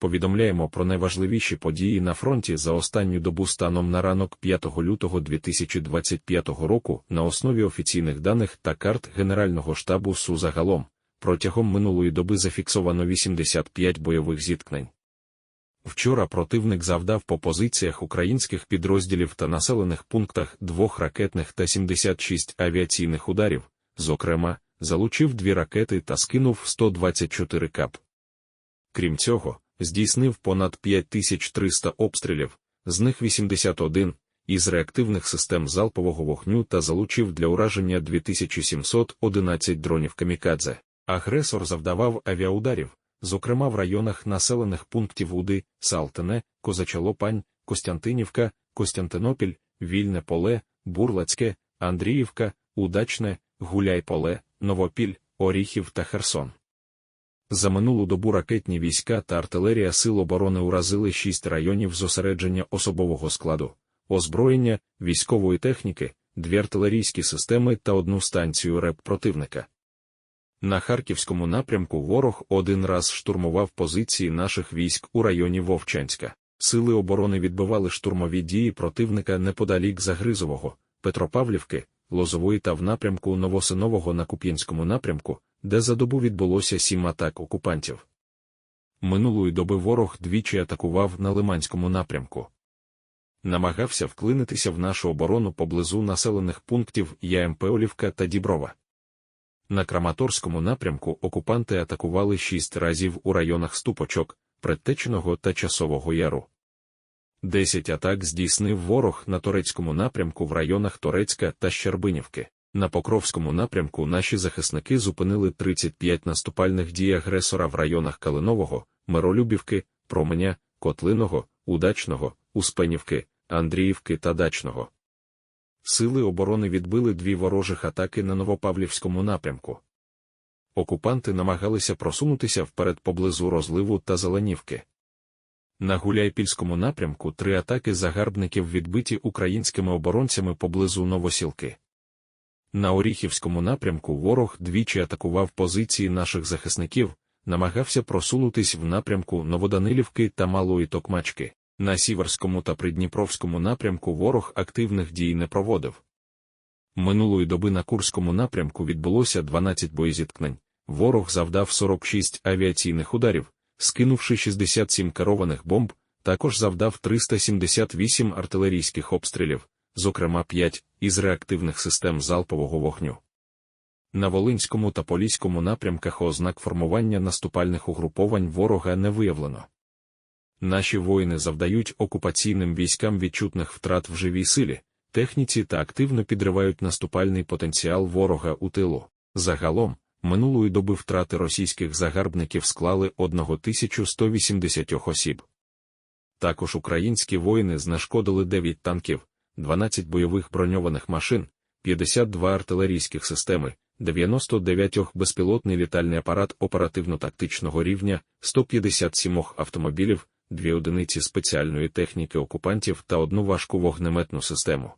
повідомляємо про найважливіші події на фронті за останню добу станом на ранок 5 лютого 2025 року на основі офіційних даних та карт Генерального штабу СУ загалом. Протягом минулої доби зафіксовано 85 бойових зіткнень. Вчора противник завдав по позиціях українських підрозділів та населених пунктах двох ракетних та 76 авіаційних ударів, зокрема, залучив дві ракети та скинув 124 кап. Крім цього, здійснив понад 5300 обстрілів, з них 81 із реактивних систем залпового вогню та залучив для ураження 2711 дронів камікадзе. Агресор завдавав авіаударів, зокрема в районах населених пунктів Уди, Салтене, Козачалопань, Костянтинівка, Костянтинопіль, Вільне поле, Бурлацьке, Андріївка, Удачне, Гуляйполе, Новопіль, Оріхів та Херсон. За минулу добу ракетні війська та артилерія Сил оборони уразили шість районів зосередження особового складу, озброєння, військової техніки, дві артилерійські системи та одну станцію РЕП противника. На харківському напрямку ворог один раз штурмував позиції наших військ у районі Вовчанська. Сили оборони відбивали штурмові дії противника неподалік Загризового, Петропавлівки, Лозової та в напрямку Новосинового на Куп'янському напрямку, де за добу відбулося сім атак окупантів. Минулої доби ворог двічі атакував на Лиманському напрямку. Намагався вклинитися в нашу оборону поблизу населених пунктів Яемпеолівка та Діброва. На Краматорському напрямку окупанти атакували шість разів у районах Ступочок, Предтечного та Часового Яру. Десять атак здійснив ворог на турецькому напрямку в районах Торецька та Щербинівки. На Покровському напрямку наші захисники зупинили 35 наступальних дій агресора в районах Калинового, Миролюбівки, Променя, Котлиного, Удачного, Успенівки, Андріївки та Дачного. Сили оборони відбили дві ворожих атаки на Новопавлівському напрямку. Окупанти намагалися просунутися вперед поблизу розливу та Зеленівки. На Гуляйпільському напрямку три атаки загарбників відбиті українськими оборонцями поблизу Новосілки. На Оріхівському напрямку ворог двічі атакував позиції наших захисників, намагався просунутись в напрямку Новоданилівки та Малої Токмачки. На Сіверському та Придніпровському напрямку ворог активних дій не проводив. Минулої доби на Курському напрямку відбулося 12 боєзіткнень. Ворог завдав 46 авіаційних ударів, скинувши 67 керованих бомб, також завдав 378 артилерійських обстрілів, зокрема 5 із реактивних систем залпового вогню. На Волинському та Поліському напрямках ознак формування наступальних угруповань ворога не виявлено. Наші воїни завдають окупаційним військам відчутних втрат в живій силі, техніці та активно підривають наступальний потенціал ворога у тилу. Загалом, минулої доби втрати російських загарбників склали 1180 осіб. Також українські воїни знешкодили 9 танків, 12 бойових броньованих машин, 52 артилерійських системи, 99 безпілотний літальний апарат оперативно-тактичного рівня, 157 автомобілів, дві одиниці спеціальної техніки окупантів та одну важку вогнеметну систему.